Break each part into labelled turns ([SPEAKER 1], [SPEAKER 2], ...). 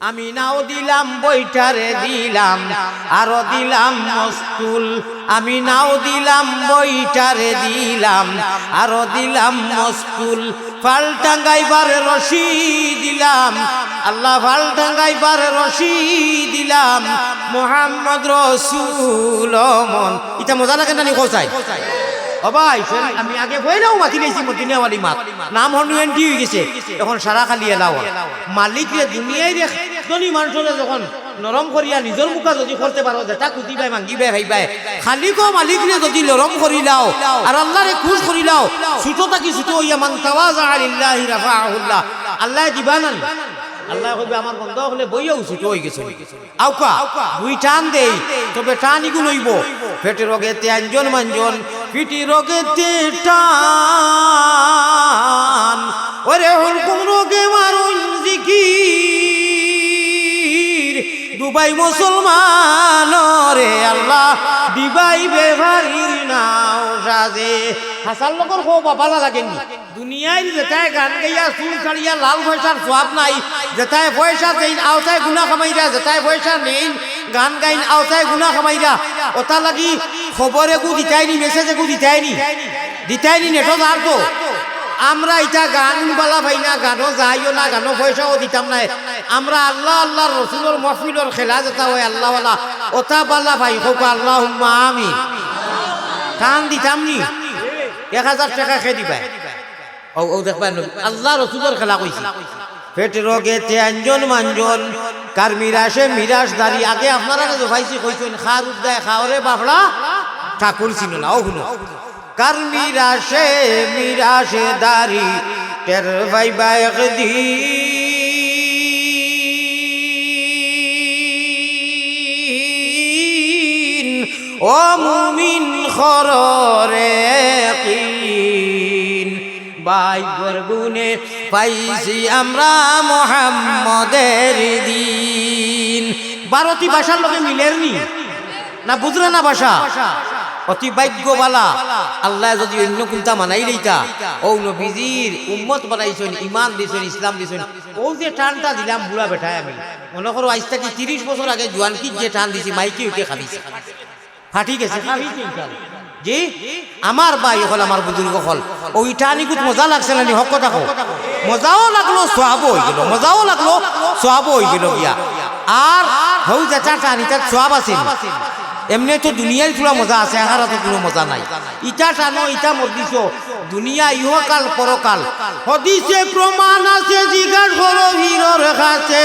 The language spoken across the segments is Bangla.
[SPEAKER 1] আমি নাও দিলাম বইটারে দিলাম, আরও দিলাম মস্তুল। আমি নাও দিলাম বইটারে দিলাম, আরও দিলাম মস্তুল। ফাল টাঙ্গাইবার রশি দিলাম, আল্লাহ ফাল টাঙ্গাইবার রশি দিলাম। মোহাম্মদ রসুল ইটা মজা লাগে না নি কোসাই শোন, আমি আগে বইলাও মাতি নিয়েছি মদিনাওয়ালি মাত নাম হনু এন্টি হয়ে গেছে। এখন সারা খালি এলাও। মালিক রে দুনিয়ায় রে ধনী মানুষরে যখন নরম করিয়া নিজের মুখা যদি করতে পারো যেটা কুতি বাই মাঙ্গি বাই ভাই বাই খালি কো মালিক রে যদি নরম করি লাও আর আল্লাহ রে খুশ করি লাও ছুটো থাকি ছুটো হইয়া মান তাওয়াজা আলিল্লাহি রাফাহুল্লাহ আল্লাহ দিবানান আল্লাহ কইবে, আমার বন্ধ হলে বইয়াও উচিত হয়ে গেছে আউকা দুই টান দেই, তবে টান গুলোইব পেটে রোগে ত্যাঞ্জন মাঞ্জন পিটি রোগে টান ওরে হুলকুম রোগে মারুন জিকির। দুবাই মুসলমান রে আল্লাহ, দিবাই বেভারির নাও সাজে। হাসাল লগর খো বাবালা লাগেনি দুনিয়ায় যেটায় গান গাইয়া, চুল ছাড়িয়া লাল পয়সার সব নাই যেটায় পয়সা দেইন, আওতায় গুনা কামাইরা যেটায় পয়সা নেই গান গাইন, আওতায় গুনা কামাইরা ওটা লাগি খবরে গু দিতাইনি, মেসেজে গু দিতাইনি। দিতাইনি নেটো যার তো। আমরা এটা গান বালা ভাই না, গানও যাইও না, গানও পয়সাও দিতাম না। আমরা আল্লাহ আল্লাহ, রসুলের মহফিলের খেলা হয় আল্লাহ ওলা ওটা বালা ভাই হোক আল্লাহ আমি কান দিতাম নি? এক হাজার টাকা খেয়ে দিবা? ও ও দেখবা আল্লাহ রসুলের খেলা কইছি। পেট রোগে ত্যাঞ্জন মাঞ্জন, কার মিরাসে মিরাস দাঁড়ি। আগে আপনারা কাছে ভাইছি কইছেন খার উদ্দায় খাওয়ারে বাবলা ঠাকুর ছিল না, ও শুনো। কার মিরাসে মিরাসে দারি টের ভাই বাইক দিন ও মুমিন খররে বাইগর গুনে পাইছি আমরা মোহাম্মদের দিন। ভারতী ভাষার লোকে মিলের নি? না বুঝলে না ভাষা? অতি ভাগ্যবালা। আল্লাহ যদি অন্য কোনটা মানাই লইতা। ও নবীজির উম্মত বানাইছেন, ইমান দিছেন, ইসলাম দিছেন। ও যে টানটা দিলাম বুড়া বেঠায় আমি। মনে করো আজ থেকে তিরিশ বছর আগে জোয়ান কি যে টান দিছি, মাইকে উঠে খাবিছে ফাটি গেছে। জি? আমার ভাই হল আমার বুজুর্গ হল। ওই টানিকুত মজা লাগছে না হক কথা কও। মজাও লাগল, সোয়াবও হয়ে গেল। মজাও লাগল, সোয়াবও হয়ে গেল গিয়া। আর হৌ যেটা টানি তার সোয়াব আছে এমনি তো দুনিয়ায় পুরো মজা আছে আহারা তো মজা নাই। ইটা টানো, ইটা মরদিস দুনিয়া ইহকাল পরকাল হদিছে প্রমাণ আছে জিজ্ঞাসা করো হিরর কাছে।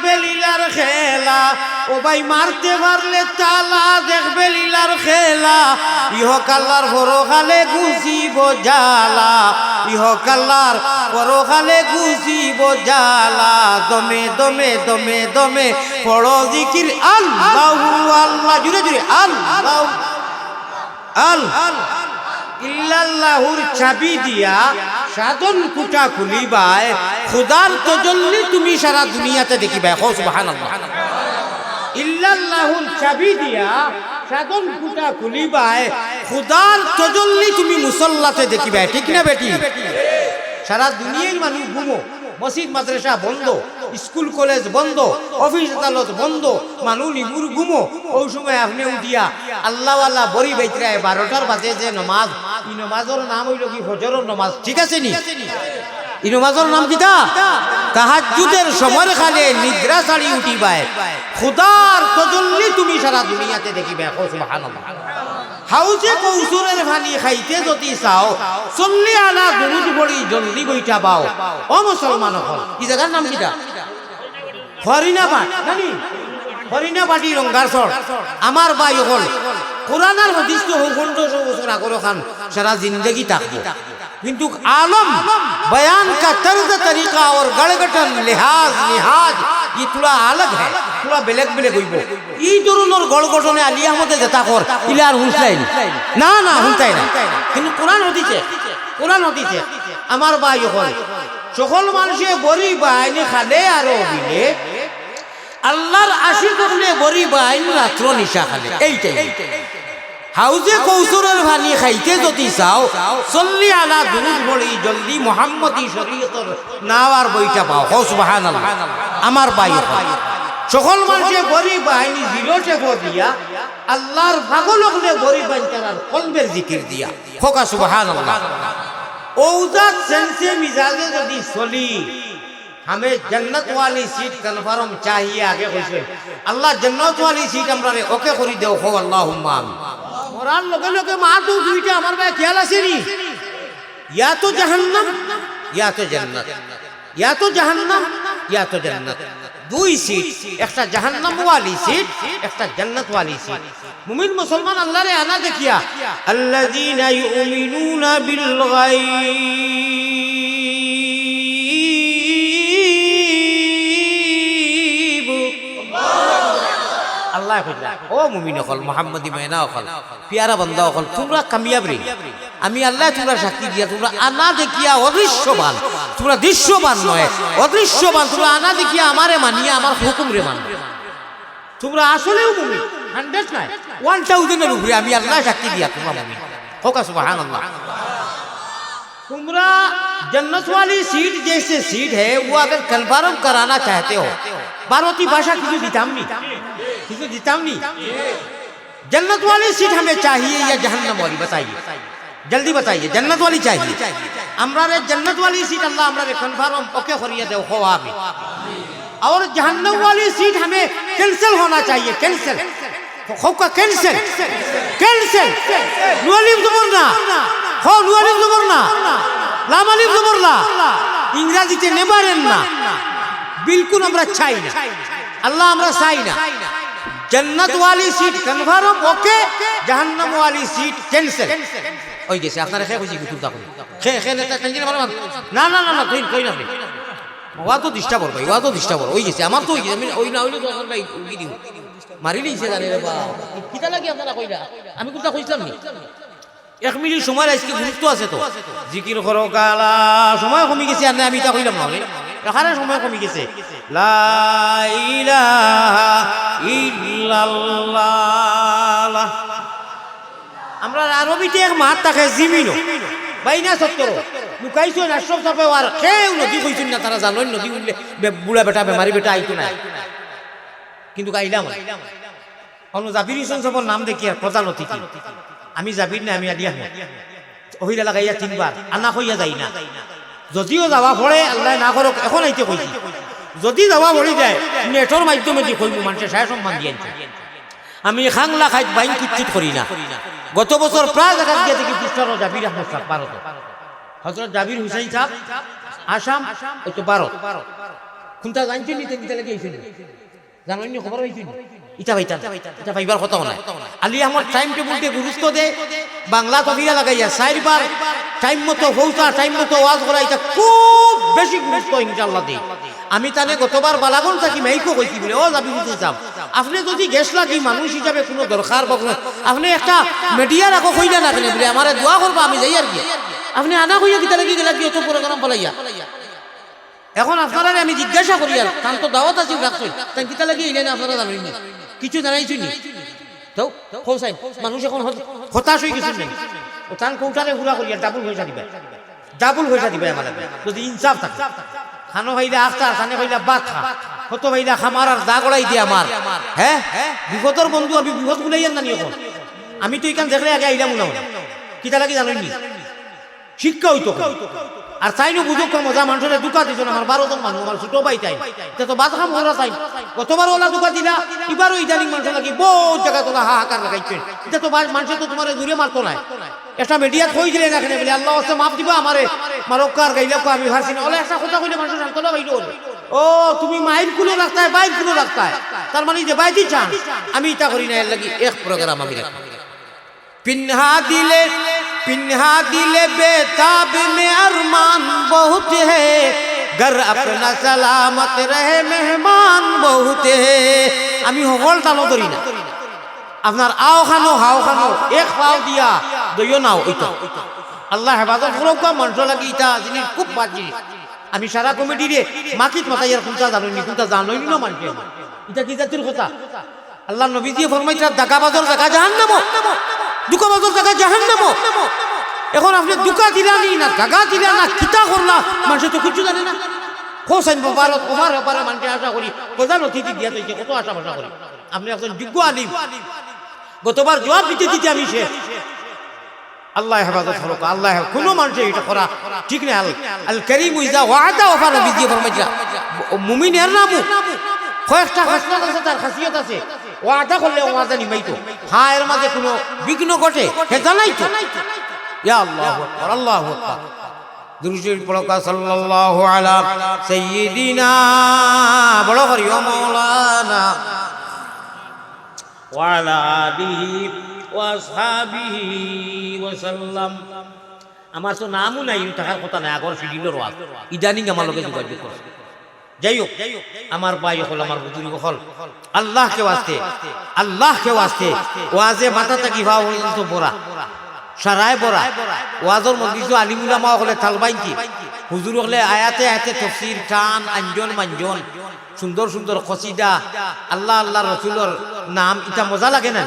[SPEAKER 1] ও ভাই মারতে পারলে তালা দেখবে লীলার খেলা। ইহকাল্লার পরকালে গুছিব জালা ইহকাল্লার পরকালে গুছিব জালা দমে দমে দমে দমে। পড়ো জিকির। আল্লাহ আল্লাহ। জুড়ে জুড়ে। আল্লাহ আল। ইল্লাল্লাহুর চাবি দিয়া সাধন কুটা খুলিবায়। খুদার তজল্লি তুমি সারা দুনিয়াতে দেখিবা হো সুবহানাল্লাহ। ইল্লাল্লাহুর চাবি দিয়া সাধন কুটা খুলিবায়। খুদার তজল্লি তুমি মুসল্লাতে দেখিবা ঠিক না বেটি? সারা দুনিয়ার মানুষ ঘুমো, মসজিদ, মাদ্রাসা বন্ধ, স্কুল, কলেজ বন্ধ, অফিস, আদালত বন্ধ মানুষ নিবুর ঘুমো। ওই সময় আপনি উঠিয়া আল্লাহ আল্লাহ বড়ি বেচরায় বারোটার বাজে যে নমাজ ই নমাজের নাম হইল কি ফজরের নমাজ, ঠিক আছে নি? ই নমাজের নাম কিতা তাহাজ্জুদের সময় খালে নিদ্রা ছাড়ি উঠিবায়। খুদার তজল্লি তুমি সারা দুনিয়াতে দেখিবে হাউসে কৌসুরের ভানি খাইতে যদি চাও, চল্লি আনা দুরুদ পড়ি জলদি বইটা পাও। ও মুসলমান হল, কি জায়গার নাম কিটা হরিণাবাট জানি হরিণাবাটি রঙ্গার সর আমার বাই হল। কোরআনার হদিস তো বছর আগর খান, সারা জিন্দগি থাকব কিন্তু आलम बयान का तर्ज तरीका और गड़गटन लिहाज लिहाज ये थोड़ा अलग है পুরা বেলেগ বেলেগ হইব এই ধরনের গড় গঠনে আলী আহমদে যেটা কর ইলে আর হুঁসলাই না না হুঁসলাই না কিন্তু কোরআন হতিছে কোরআন হতিছে আমার ভাই হল সকল মানুষে গরিব আইনি খালে আর অবিলে আল্লাহর আশি করলে গরিব আইন রাত্র নিশা খালে এইটাই হাউজে কৌসুরের ভানি খাইতে যদি চাও চল্লি আলা দুরুদ পড়ি জলদি মোহাম্মদী শরীয়তর নাওয়ার বইটা পাও হো সুবহানাল্লাহ আমার বাই সকল মানুষে গরিব আইনি জিরোটে দিয়া আল্লাহর পাগল হলে গরিব আইন তার কলবের জিকির দিয়া হোকা সুবহানাল্লাহ ওজাত সেন্সে মিজাজে যদি চলি हमें जन्नत वाली सीट कन्फर्म चाहिए आगे कुछ अल्लाह जन्नत वाली सीट हमरा रे ओके करी देओ हो अल्लाहुम्मा ধরার লগে লগে মা দু দুইটা আমার ভাই খেয়াল আসেনি ইয়া তো জাহান্নাম, ইয়া তো জান্নাত। ইয়া তো জাহান্নাম, ইয়া তো জান্নাত। দুই সিট, একটা জাহান্নাম ওয়ালি সিট, একটা জান্নাত ওয়ালি সিট। মুমিন মুসলমান আল্লাহ রে আনা দেখিয়া, আল্লাযীনা ইউমিনুনা বিল গায়ব। আল্লাহ ও মুমিন অকল, মোহাম্মদি মেনা অকল, পিয়ারা বন্দা অকল, তোমরা কামিয়াব। রে আমি আল্লাহ তোমরা সাক্ষী দিয়া, তোমরা আনা দেখিয়া অদৃশ্যবান। তোমরা দৃশ্যবান নয় অদৃশ্যবান। তোমরা আনা দেখিয়া আমারে মানিয়া, আমার হুকুম রে মান। তোমরা হান্ড্রেড নাই ওয়ান থাউজেন্ডের উপরে আমি আল্লাহ সাক্ষী দিয়া তোমরা মুমিন। হোকা সুবাহান कुमरा जन्नत वाली सीट जैसे सीट है, वो अगर कन्फर्म कराना चाहते हो। पार्वती भाषा किसी जितामनी किसी जितामनी जन्नत वाली सीट हमें चाहिए या जहन्नम वाली? बताइए। जल्दी बताइए, जन्नत वाली चाहिए। अमरारे जन्नत वाली सीट अल्लाह अमरारे कन्फर्म ओके खोरिया दे खो आप और जहन्नम वाली सीट हमें कैंसिल होना चाहिए, कैंसिल। तो खो कैंसिल। कैंसिल। नोलिम दुमन्ना হ নুয়ালিফ জবর না। লাম আলিফ জবর না। ইংরেজিতে নেবারেন না। বিলকুল আমরা চাই না। আল্লাহ আমরা চাই না। গেছে খেয়ে না না না না কই না জানে বা আমি কোথা কইছিলাম এক মিনিট সময় আজকে গুরুত্ব আছে তো। জিকির করো গালা সময় কমি গেছে, আর আমি তা কইলাম না এখানে সময় কমি গেছে। আমরা আরবিতে এক মাত থাকে, জিমিনো। বাইনা সত্তর। লুকাইছো না সব চাপে, আর কেউ নদী কইছেন না, তারা জানোই, নদী উঠলে বুড়া বেটা, বেমারি বেটা আইতো না কিন্তু গাইলাম। অনু জাবির হোসেন সবর নাম দেখি আর প্রধান অতিথি আমি যাবির না, আমি আদি আহমদ ওহিলা লাগাইয়া তিনবার আনা হইয়া যাই না। যদিও যাওয়া পড়ে আল্লাহ না করক এখন আইতে কইছি যদি যাওয়া পড়ি যায় নেটর মাধ্যমে দি কইব মানুষের সায় সম্মান দিয়ে আমি খাংলা খাইত বাইন কিচ্ছিত করি না। গত বছর প্রায় জায়গা গিয়ে দেখি পুস্টার জাবির আহমদ সাহেব ভারত হজরত জাবির হুসাইন সাহেব আসাম ওই তো ভারত কোনটা জানছেন নিতে নিতে লাগে জানেন খবর ইটা ভাইটা ভাইবার কথা আলি টাইম টেবিলকে গুরুত্ব দে বাংলা তবিরা লাগাইয়া চারবার টাইম মতো হৌসা টাইম মতো ওয়াজ করা এটা খুব বেশি গুরুত্ব আমি তানে গতবার বালাগন থাকি মাইকো কইছি বলে ও যাবি বুঝতে চাম আপনি যদি গ্যাস লাগি মানুষ হিসাবে কোনো দরকার বা কোনো আপনি একটা মিডিয়ার আগো কইলা না বলে আমারে দোয়া করবা আমি যাই আর কি। আপনি আনা কইয়া কিতা লাগি গেলা কি অত প্রোগ্রাম বলাইয়া এখন আপনারা আমি জিজ্ঞাসা করি আর তার তো দাওয়াত আছে রাখছই তাই কিতা লাগি এলেন, আপনারা জানেন না। কিছু জানাইছুন নি? তো খোসাই মানুষ এখন হতাশ হয়ে নাকি ও তান কৌটারে হুরা করিয়া ডাবল পয়সা দিবে ডাবল পয়সা দিবে আমার যদি ইনসাফ থাকে। খানো ভাইলা আখতার খানে ভাইলা বাদ খা কত ভাইলা খামার আর দা গড়াই দিয়ে আমার হ্যাঁ? বিপদর বন্ধু আমি বিপদ গুলাইয়ান নানি এখন। আমি তো এখান দেখলে আগে আইলাম না। কিতা লাগি জানেন নি? শিক্ষা হইতো। আর চাইনি বুঝো কম, যা মানুষের দুকা দিছো আমার বারো জন মানুষ আমার ছোট ভাই চাই তো বাদ খাম ওরা চাই কতবার ওলা দুকা দিলা, এবারও ইদানিং মানুষের লাগি বহু জায়গা তোলা হাহাকার লাগাইছে। এটা তো মানুষের তো তোমার দূরে মারতো না একটা মিডিয়া থই দিলে না এখানে বলে, আল্লাহ আছে, মাফ দিবা আমারে। মারক্কার গাইলাকো আমি ভাসি না। ওলা একটা কথা কইলে মানুষ শান্ত না হইল ও, তুমি মাইল কুলো রাস্তায় বাইর কুলো রাস্তায়। তার মানে যে বাইদি চান, আমি এটা করি না এর লাগি এক প্রোগ্রাম আমি রাখি। পিনহা দিলে पिन्हा दिले बेताब में अरमान बहुत है ঘর আপনা সালামত রহে মেহমান বহুতে আমি সকল তালো ধরি না আপনার আও খানো হাও খানো এক পাও দিয়া দইও নাও ওইটা আল্লাহ হেফাজত করুক মঞ্চ লাগি ইটা জিনিস খুব বাদ জিনিস আমি সারা কমিটি রে মাকিত মাতাইয়ার কোনটা জানোনি কোনটা জানোই না মানছে এটা কি জাতির কথা আল্লাহ নবী দিয়ে ফরমাইছে দাকা বাজার জায়গা জাহান নামো দুকা বাজার জায়গা জাহান নামো এখন আপনি দুকা দিলানি না জায়গা দিলা না, কিতা করলা মানুষ তো কিছু জানে না। হোসেন বাবারত ওমার ব্যাপারে মানুষে আশা করি প্রধান অতিথি দিয়া তৈছে কত আশা ভাষা করি আপনি একজন যোগ্য আলিম। গতবার জবাব দিতে দিতে আমি শেষ। আল্লাহ হেফাজত হরক আল্লাহ কোনো মানুষের এটা করা ঠিক না আল করিম ইজা ওয়াদা ওফা নবী দিয়ে ফরমাইছা। মুমিন এর নামু। কয়েকটা খাসলাত আছে, তার খাসিয়ত আছে। ও করলে ও নিবাই তো। হায়ের মাঝে কোনো বিঘ্ন ঘটে, হে জানাই তো। ইয়া আল্লাহ আল্লাহ দুরুশের পড়কা সাল্লাল্লাহু আলা সাইয়্যিদিনা, বড় করি ও মাওলানা ওয়া আলিহি আমার তো নামও নাই থাকার কথা নাই, আগর ফিডিলের ওয়াজ। ইদানিং আমার লোকে যোগাযোগ করছে। যাই হোক আমার হল আমার হল আসতে আসতে ওয়াজে মাথা থাকি ভাও তো বড়া। সারায় বড়া। ওয়াজর মধ্যে আলিমুলামা হলে হুজুর হলে আয়াতে আয়াতে তফসির, টান, আঞ্জন, মাঞ্জন। সুন্দর সুন্দর খসিদা। আল্লাহ আল্লাহ রসুলর নাম এটা মজা লাগে না?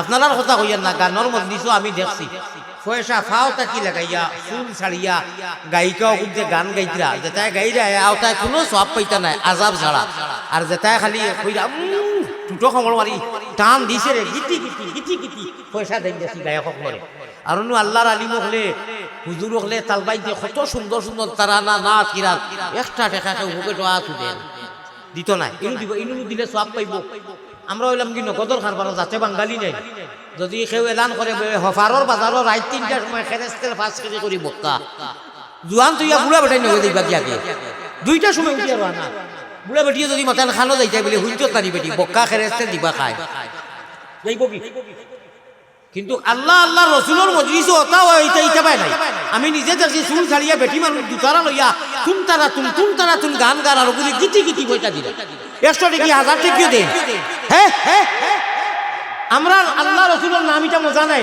[SPEAKER 1] আপনার কথা কইয়ার না গানের মজলিসও আমি দেখছি। পয়সা ফাও তাকি লাগাইয়া, ফুল ছাড়িয়া গায়িকাও কিন্তু গান গাইতরা যেটাই গাইরা আওতায় কোনো সব পাইতা নাই, আজাব ছাড়া আর যেটাই খালি কইরা টুটো খমল মারি টান দিছে রে, গিটি গিটি গিটি গিটি। পয়সা দেন দেখি গায়ক সকলে আর নু আল্লাহর আলিম হলে হুজুর হলে তালবাইতে কত সুন্দর সুন্দর তারানা নাচ কিরাত একটা টেকা কেউ হুকে টোয়া দেন। দিত নাই। ইনু দিব, ইনু দিলে সব পাইব। আমরা হইলাম কি নগদর খারবার যাতে বাঙালি নেই। যদি সেও এলান করে হফারর বাজারও রাত তিনটার সময় খেরেস্তের পাঁচ কেজি করি বক্কা। জুয়ান তুইয়া বুড়া বেটাই নগে দিবা দিয়াকে দুইটা সময় উঠিয়া রা না বুড়া বেটিয়ে যদি মাথায় খানো যাইতে বলে হুইজত নানি বেটি, বক্কা খেরেস্তে দিবা খায়। যাইব কি? কিন্তু আল্লাহ আল্লাহ রসুলের মজলিস ওটা ওইটা ইটা পায় নাই। আমি নিজে দেখছি চুল ছাড়িয়া বেটি মানুষ দুতারা লইয়া তুম তারা তুম তুম তারা তুম গান গান আর ওগুলি গীতি গীতি বইটা দিলে। একশো টাকি, হাজার টাকিও দে হ্যাঁ আমরা আল্লাহ রসুলের নাম এটা মজা নাই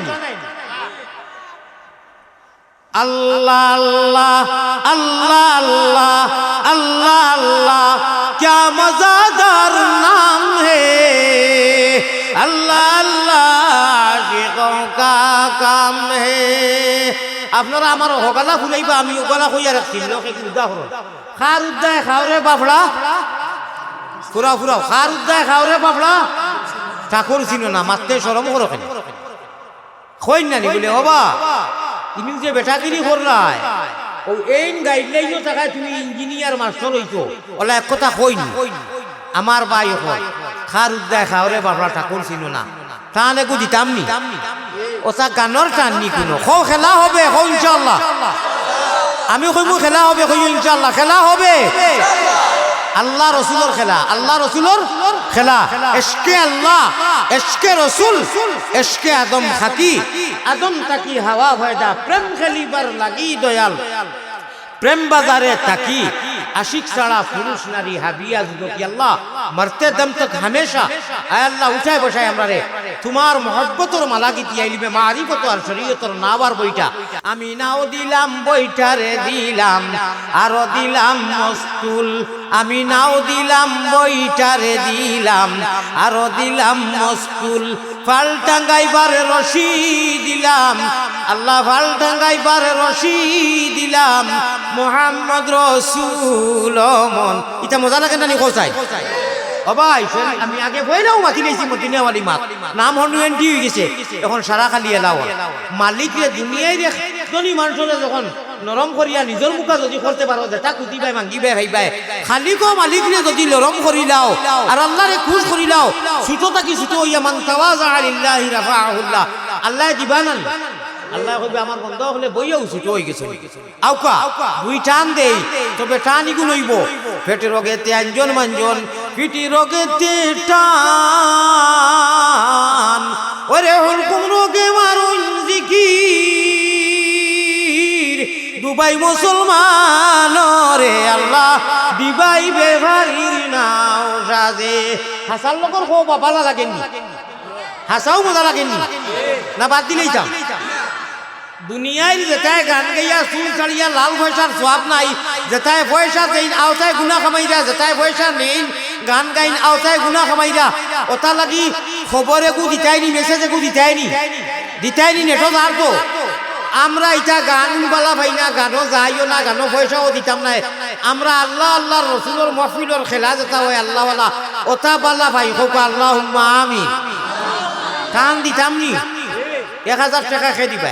[SPEAKER 1] আল্লাহ আল্লাহ আল্লাহ আল্লাহ আল্লাহ আল্লাহ ক্যা মজাদার না কাম হে। আপনারা আমার হগালা ফুলাইবা আমি ওগালা কইয়া রাখছিল উদাহরণ খার উদ্দায় খাওরে বাফড়া ফুরা ফুরা খার উদ্দায় খাওরে বাফড়া ঠাকুর ছিল না মাত্রে সরম করো কেন কই না বলে, হবা। তুমি যে বেটাগিরি করলাই ও এই গাইডলাইনও থাকায় তুমি ইঞ্জিনিয়ার মাস্টার হইছো ওলা এক কথা কইনি আমার বাই হয় খার উদ্দায় খাওরে বাফড়া ঠাকুর ছিল না। তাহলে গু দিতামনি ওসা গানর টান নি কোনো। খো খেলা হবে খো ইনশাল্লাহ আমি কইমু, খেলা হবে কই ইনশাল্লাহ খেলা হবে। আল্লাহ রসুলর খেলা। আল্লাহ রসুলর খেলা। এসকে আল্লাহ এসকে রসুল এসকে আদম খাতি আদম তাকি হাওয়া ভয়দা প্রেম খেলিবার লাগি দয়াল। প্রেম বাজারে তাকি আশিক ছাড়া পুরুষ, নারী, হাবিয়া, যুবতী, আল্লাহ, মরতে দম তক হামেশা। আয় আল্লাহ, উঠায় বসায় আমরা রে। তোমার মহব্বতর মালা গীতি আইলিবে, মারিফত আর শরীয়তর নাবার বইটা। আমি নাও দিলাম, বইটা রে দিলাম, আর দিলাম মস্তুল। আমি নাও দিলাম, বইটা রে দিলাম, আর দিলাম মস্তুল। ফাল টাঙ্গাইবার রশি দিলাম। আল্লাহ ফাল টাঙ্গাইবার রশি দিলাম। মোহাম্মদ রসুল এটা মজা লাগে না নি কোসাই? শোন, আমি আগে বইলাও মাতি লাইছি মদিনাওয়ালি মাত। নাম হনুয়েন দি হয়ে গেছে? এখন সারা খালি এলাও। মালিক রে দুনিয়ায় রে ধনী মানুষরে যখন নরম করিয়া নিজের মুখা যদি করতে পারো যেটা কুটি বাই মাঙ্গি বাই ভাই বাই। খালি কো মালিক রে যদি নরম করিলাও আর আল্লাহ রে খুশ করিলাও ছুটো থাকি ছুটো হইয়া মান তাওয়াজা আলিল্লাহি রাফাহুল্লাহ আল্লাহ দিবানান আল্লাহ কইবে আমার বন্ধ হলে বইয়াও ছুটো হয়ে গেছে আউকা দুই টান দেই তবে টান ইগু লইব। পেটে রোগেতে আঞ্জন মাঞ্জন পিটি রোগেতে টান ওরে হুলকুম রোগে মারুন জিকির। দু ভাই মুসলমান রে আল্লাহ, দিবাই বেভারির নাও সাজে। হাসার লোকের খো বাবালা লাগেননি হাসাও মজা লাগেননি না বাদ দিলেই যাম দুনিয়ায় যেটায় গান গাইয়া, চুল ছাড়িয়া লাল পয়সার সোয়াব নাই যেটায় পয়সা দেই, আওতায় গুণা কামাইরা যেটায় পয়সা নেই, গান গাইন, আওতায় গুণা কামাইরা ওটা লাগি খবরে গু দিতাইনি মেসেজে গু দিতাইনি দিতাইনি নেটো যার তো আমরা এটা গান বালা ভাই না গানও যাইও না গানও পয়সাও দিতাম নাই। আমরা আল্লাহ আল্লাহ রসুলোর মহফিলর খেলা যেটা হয় আল্লাহওয়ালা ওটা বালা ভাই হোক আল্লাহ আমি কান দিতাম নি। এক হাজার টাকা খেয়ে দিবা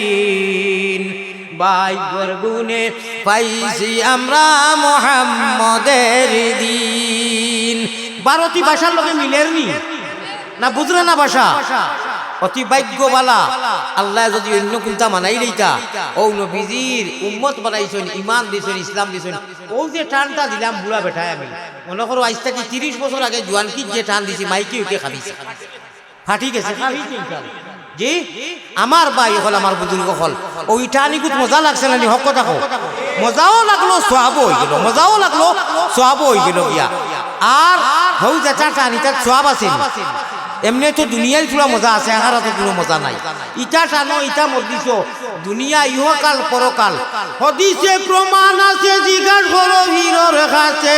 [SPEAKER 1] বাইগর গুনে পাইছি আমরা মোহাম্মদের দিন। বারোটি ভাষার লোকে মিলের নি? বুঝলে না ভাষা? অতি ভাগ্যবালা। আল্লাহ যদি অন্য কোনটা মানাই লইতা, ও নবীজির উম্মত বানাইছেন ইমান দিছেন, ইসলাম দিছেন, ও যে টানটা দিলাম বুড়া বেঠায় আমি। মনে করো আজ থেকে তিরিশ বছর আগে জোয়ান কি যে টান দিছি, মাইকি উঠে খাবিছে ফাটি গেছে। আমার বাই হল আমার বুজুর্গ হল। ওই টানি কুত মজা লাগছে না হক কথা। মজাও লাগল সোয়াব হয়ে গেল। মজাও লাগল সোয়াব হয়ে গেল গিয়া। আর হৌ যেটা টানি তার সোয়াব আছে। এমনি তো দুনিয়ায় পুরা মজা আছে আহারা তো কোনো মজা নাই। ইটা টানো, ইটা মদিস দুনিয়া ইহকাল পরকাল হদিসে প্রমাণ আছে জিজ্ঞাস করো হিরোর কাছে।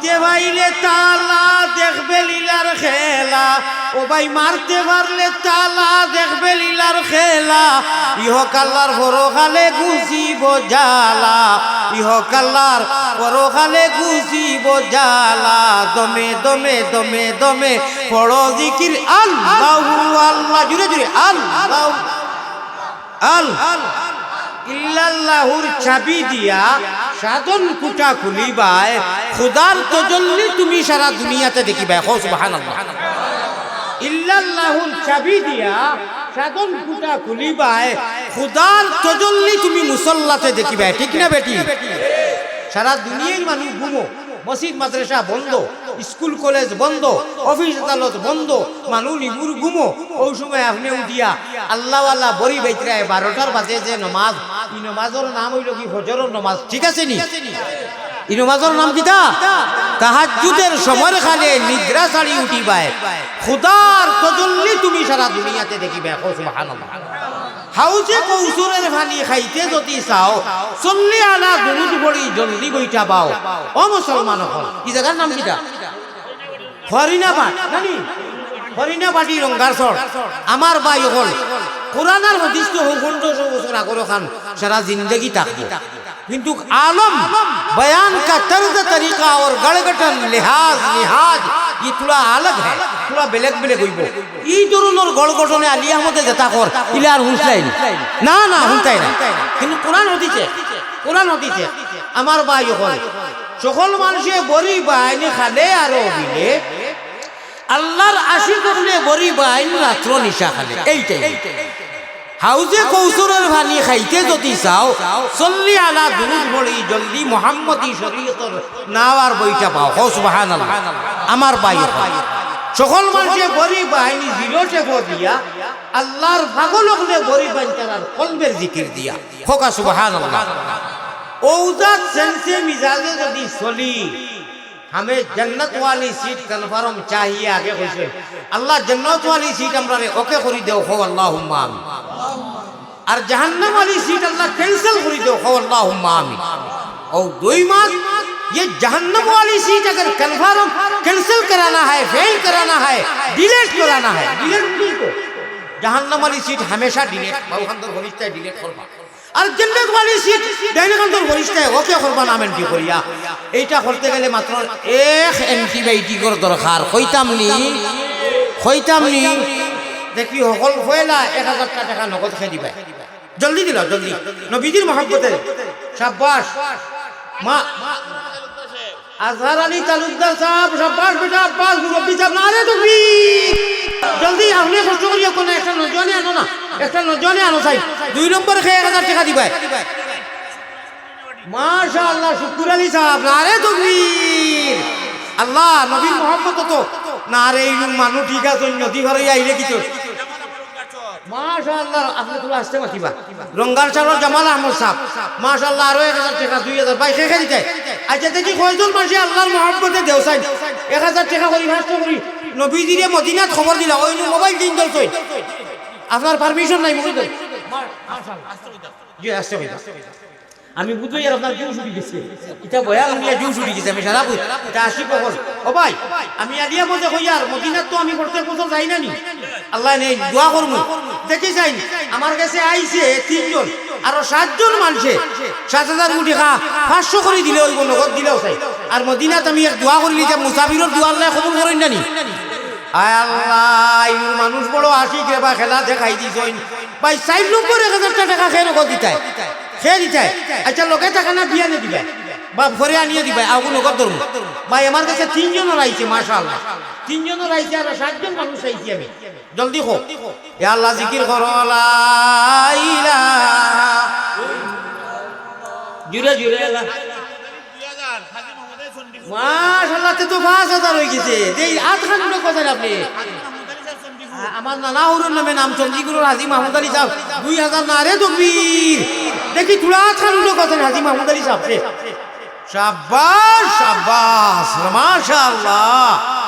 [SPEAKER 1] আল্লাহ দিতে পাইলে তালা দেখবে লীলার খেলা। ও ভাই, মারতে পারলে তালা দেখবে লীলার খেলা। ইহকাল্লার পরকালে গুছিব জালা ইহকাল্লার পরকালে গুছিব জালা দমে দমে দমে দমে। পড় জিকির। আল্লাহু আল্লাহ। জুড়ে জুড়ে। আল্লাহ আল ইল্লাল্লাহুর চাবি দিয়া সাধন কুটা খুলিবায়। খুদার তজল্লি তুমি সারা দুনিয়াতে দেখিবা হো সুবহানাল্লাহ। ইল্লাল্লাহুর চাবি দিয়া সাধন কুটা খুলিবায়। খুদার তজল্লি তুমি মুসল্লাতে দেখিবায়। ঠিক না বেটি? সারা দুনিয়ার মানুষ ঘুমো। মসজিদ, মাদ্রাসা বন্ধ, স্কুল, কলেজ বন্ধ, অফিস, আদালত বন্ধ মানুষ নিবুর ঘুমো। ওই সময় আপনি উঠিয়া আল্লাহ আল্লাহ বড়ি বেচরায় বারোটার বাজে যে নমাজ, ই নমাজের নাম হইল কি? ফজরের নমাজ। ঠিক আছে নি? ই নমাজের নাম কিতা তাহাজ্জুদের সময় খালে নিদ্রা ছাড়ি উঠিবায়। খুদার তজল্লি তুমি সারা দুনিয়াতে দেখিবে। সুবহানাল্লাহ। হাউজে কৌসুরের ভানি খাইতে যদি চাও, চল্লি আলা দুরুদ ভরি জলদি বইটা পাও। অ, মুসলমান হল। কি জায়গার নাম কিটা হরিণাবাদ জানি রঙ্গার আমার বাই হল। কোরআনার বছর খান। সারা জিন্দগি থাকবে কিন্তু আলম, বয়ান কা তর্জ তরিকা ওর গড়গটন লিহাজ, নিহাজ। ই তোলা আলাগ হে তোলা বেলেগ বেলেগ হইব। ই ধরনের গড় গঠনে আলী আহমদে জেতা কর ইলে আর হুঁচাই না। না হুঁচাই না কিন্তু কোরআন হতিছে কোরআন হতিছে আমার ভাই যখন সকল মানুষে বড়ি বাইনি খালে আর অভিলে আল্লাহর আশি করলে বড়ি বাইন রাত্র নিশা খালে। এইটাই। হাউজে কৌসুরের ভানি খাইতে যদি চাও চল্লি আলা দুরুদ পড়ি জলদি মোহাম্মদী শরীয়তর নাওয়ার বইটা পাও। হো সুবহানাল্লাহ। আমার বাই সকল মানুষে গরিব বাহিনী জিরোটে দিয়া আল্লাহর পাগল হলে গরিব বাঞ্চারার কলবের জিকির দিয়া। খোকা সুবহানাল্লাহ। ওজাত সেন্সে মিজাজে যদি চলি हमें जन्नत वाली सीट कन्फर्म चाहिए आगे खुशे अल्लाह जन्नत वाली सीट हमारे ओके खरी दो खो अल्लाह और जहन्नम वाली सीट अल्लाह कैंसिल खरी दो खो अल्लाह और दुई मात ये जहन्नम वाली सीट अगर कन्फर्म कैंसिल कराना है फेल कराना है डिलीट कराना है डिलीट को जहन्नम वाली सीट हमेशा डिलीट डिलीट करवा আর জেন্ডে কোয়ালি সিট ডাইনাকান্তর বরিষ্ঠায় ওকে করবা নাম এন্ট্রি করিয়া? এইটা করতে গেলে মাত্র এক অ্যান্টিবায়োটিকর দরকার হইতামনি হইতামনি দেখি সকল এক টাকা নগদ খেয়ে দিবা জলদি দিল, জলদি। নবীজির মহাব্বতে। সাব্বাস। মা আজহার আলী তালুকদার সাহেব, সাব্বাস বেটা আব্বাস মুরব্বী সাহেব না রে তুমি। জলদি আপনি কষ্ট করিয়া কোনো একটা নজনে আনো না, একটা নজনে আনো চাই দুই নম্বর খেয়ে এক হাজার টাকা দিবাই। মাশা আল্লাহ শুকুর আলী সাহেব, না রে তুমি। আল্লাহ নবীন মোহাম্মদ তো না রে মানুষ ঠিক আছে, নদী ঘরে আইলে কি তো মাশাআল্লাহ আপনি তোলা আসতে মাতিবা। রঙ্গার চালর জামাল আহমদ সাহেব মাশাআল্লাহ আরও এক হাজার টাকা দুই হাজার বাইশ শেখে দিতে। আচ্ছা দেখি কয়জন মাসে আল্লাহর মহাব্বতে দেও চাই এক হাজার টাকা করি নষ্ট করি। নবীজিরে মদিনাত খবর দিলা ওই মোবাইল দিন দল চই আপনার পারমিশন নাই মুখে জি আসতে হইতা আমি বুঝই আর আপনার জুস উঠি গেছে। এটা বয়া মিয়া জুস উঠি গেছে, আমি সারা বুঝ এটা আসি কখন? ও ভাই, আমি আলিয়া মজা হই আর মদিনাত তো আমি প্রত্যেক বছর যাই না নি। আল্লাহ নেই, দোয়া করব। দেখি যাই আমার কাছে আইছে তিনজন, আরও সাতজন মানছে সাত হাজার কোটি খা, পাঁচশো করে দিলে ওই নগদ দিলেও চাই। আর মদিনাত আমি এক দোয়া করি যে মুসাফিরের দোয়া আল্লাহ কবুল করেন না নি। আয় আল্লাহ মানুষ বড় রে বা খেলা দেখাই দিছ ভাই, চার নম্বর এক হাজার টাকা খেয়ে নগদ দিতাই খেয়ে দিতাই আচ্ছা লোকে টাকা না বিয়া নিয়ে দিবে? বা ঘরে আনিয়ে দিবে আগুন নগদ ধরবো ভাই, আমার কাছে তিনজনের আইছে মাশা আল্লাহ তিনজনের আইছে আর সাতজন মানুষ আইছি আমি। জলদি হোক এ আল্লাহ, জিকির কর, লা ইলাহা জুড়ে জুড়ে, আল্লাহ। মাশাআল্লাহ, তে পাঁচ হাজার হয়ে গেছে। যে আট খান কথা আপনি? আমার নানা হরুর নামে নাম চন্দ্রীগুরুর হাজি মাহমুদ আলী সাহেব, দুই হাজার না রে তকবীর দেখি তুলা আট কথা হাজি মাহমুদ আলী সাহেব সাব্বাস সাব্বাস, মাশাআল্লাহ।